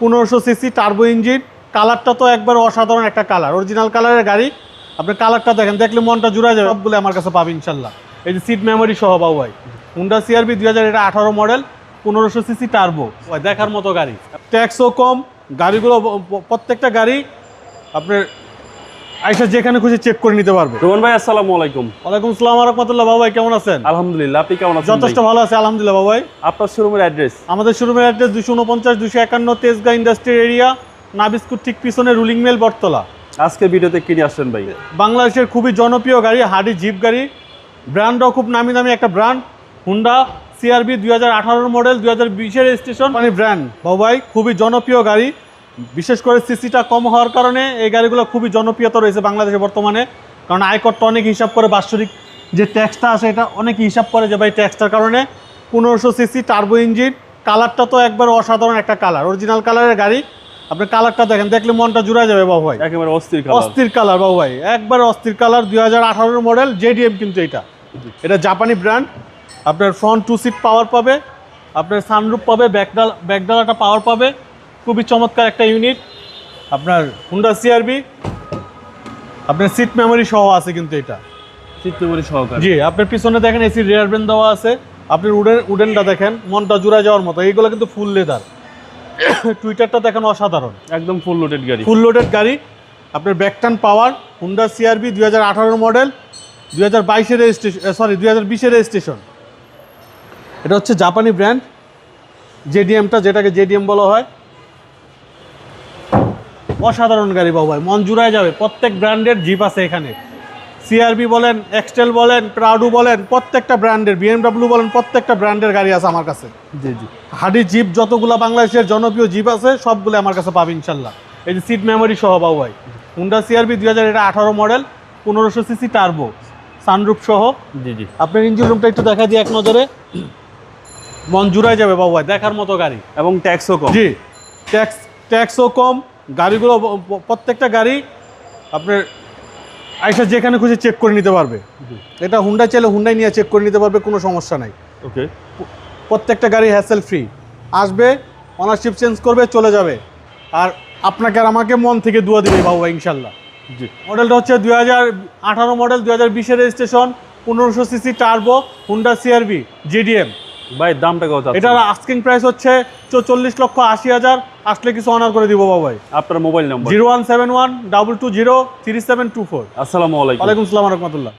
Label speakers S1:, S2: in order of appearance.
S1: পনেরোশো CC turbo engine কালারটা তো একবার অসাধারণ একটা কালার অরিজিনাল কালারের গাড়ি। আপনি কালারটা দেখেন, দেখলে মনটা জুড়ে যাবে, সবগুলো আমার কাছে পাবে ইনশাল্লাহ। এই যে সিট মেমোরি সহ বাবু ভাই হুন্ডা সিআরবি দুই হাজার এটা আঠারো মডেল পনেরোশো সিসি টার্বো দেখার মতো গাড়ি। ট্যাক্সও কম, গাড়িগুলো প্রত্যেকটা গাড়ি আপনার আইসা যেখানে খুশি চেক করে নিতে পারবে।
S2: রোমান ভাই আসসালামু আলাইকুম।
S1: ওয়ালাইকুম আসসালাম রহমতুল্লাহ। বাবু ভাই কেমন আছেন?
S2: আলহামদুলিল্লাহ আপনি কেমন আছেন
S1: যথেষ্ট ভালো আছে আলহামদুলিল্লাহ বাবু ভাই।
S2: আপনার শোরুমের অ্যাড্রেস
S1: আমাদের শোরুমের অ্যাড্রেস দুশো উনপঞ্চাশ দুশো একান্ন তেজগাঁ ইন্ডাস্ট্রিয়াল এরিয়া নাবিস্কুট ঠিক পিছনে রুলিং মেল বটতলা।
S2: আজকে ভিডিওতে কিনে আসছেন ভাই?
S1: বাংলাদেশের খুবই জনপ্রিয় গাড়ি হাডি জিপ গাড়ি। ব্র্যান্ডও খুব নামি দামি একটা ব্র্যান্ড হুন্ডা সিআরবি দুই হাজার আঠারোর মডেল দুই হাজার বিশের স্টেশন মানে ব্র্যান্ড বাবাই খুবই জনপ্রিয় গাড়ি। বিশেষ করে সিসিটা কম হওয়ার কারণে এই গাড়িগুলো খুবই জনপ্রিয়তা রয়েছে বাংলাদেশে বর্তমানে। কারণ আয়করটা অনেক হিসাব করে বাৎসরিক যে ট্যাক্সটা আসে এটা অনেক হিসাব করে যে ভাই ট্যাক্সটার কারণে। পনেরোশো সিসি টার্বো ইঞ্জিন কালারটা তো একবার অসাধারণ একটা কালার অরিজিনাল কালারের গাড়ি। আপনি কালারটা দেখেন দেখলে মনটা জুড়ে যাবে বাবু ভাই।
S2: একেবারে অস্থির
S1: অস্থির কালার বাবু ভাই একবার অস্থির কালার দুই হাজার আঠারোর মডেল জেডিএম কিন্তু এটা। এটা জাপানি ব্র্যান্ড আপনার ফ্রন্ট টু সিট পাওয়ার পাবে আপনার সানরুপ পাবে ব্যাকডাল ব্যাকডালাটা পাওয়ার পাবে। খুবই চমৎকার একটা ইউনিট আপনার হুন্ডা সিআরবি আপনার সিট মেমোরি সহ আছে কিন্তু এটা।
S2: সিট মেমোরি সহকারে।
S1: জি আপনার পিছনে দেখেন এসি রেয়ার ব্রেন দেওয়া আছে। আপনি উডেন উডেনটা দেখেন মনটা জুড়ে যাওয়ার মতো। এইগুলো কিন্তু ফুল লেদার টুইটারটা দেখেন অসাধারণ।
S2: একদম ফুল লোডেড গাড়ি।
S1: ফুল লোডেড গাড়ি। আপনার ব্যাকটান পাওয়ার হুন্ডা সিআরবি দুই হাজার আঠারোর মডেল দুই হাজার বাইশের রেজিস্ট্রেশন সরি দুই হাজার বিশের রেজিস্ট্রেশন এটা হচ্ছে জাপানি ব্র্যান্ড জেডিএমটা যেটাকে জেডিএম বলা হয়। অসাধারণ গাড়ি বাবু ভাই মন জুড়ায় যাবে। প্রত্যেক ব্র্যান্ডের জিপ আছে এখানে। সিআরবি বলেন এক্সটেল বলেন প্রাউডু বলেন প্রত্যেকটা ব্র্যান্ডের বিএমডাব্লিউ বলেন প্রত্যেকটা ব্র্যান্ডের গাড়ি আছে আমার কাছে।
S2: জি জি।
S1: হাডি জিপ যতগুলো বাংলাদেশের জনপ্রিয় জিপ আছে সবগুলো আমার কাছে পাবে ইনশাল্লাহ। এই যে সিট মেমোরি সহ বাবু ভাই হুন্ডা সিআরবি দুই হাজার এটা আঠারো মডেল পনেরোশো সিসি টার্বো সানরুপ সহ।
S2: জি জি।
S1: আপনার ইঞ্জিন রুমটা একটু দেখা দিই এক নজরে। মন জুড়াই যাবে বাবু ভাই দেখার মতো গাড়ি।
S2: এবং ট্যাক্সও কম।
S1: জি ট্যাক্স ট্যাক্সও কম। গাড়িগুলো প্রত্যেকটা গাড়ি আপনার আইসা যেখানে খুশি চেক করে নিতে পারবে। এটা হুন্ডাই চাইলে হুন্ডাই নিয়ে চেক করে নিতে পারবে কোনো সমস্যা নাই।
S2: ওকে
S1: প্রত্যেকটা গাড়ি হ্যাসেল ফ্রি আসবে অনারশিপ চেঞ্জ করবে চলে যাবে। আর আপনাকে আর আমাকে মন থেকে দুয়া দিবে বাবু ভাই ইনশাল্লাহ।
S2: জি।
S1: মডেলটা হচ্ছে দুই হাজার আঠারো মডেল দুই হাজার বিশের রেজিস্ট্রেশন পনেরোশো CC turbo Honda CRV GDM
S2: ভাই দামটা কত
S1: এটার আস্কিং প্রাইস হচ্ছে চল্লিশ লক্ষ আশি হাজার। আসলে কিছু অনার করে দিব বাবা ভাই।
S2: আপনার mobile number
S1: zero one seven one double two zero three seven two four
S2: আসসালামু আলাইকুম।
S1: ওয়ালাইকুম সালাম রহমতুল্লাহ।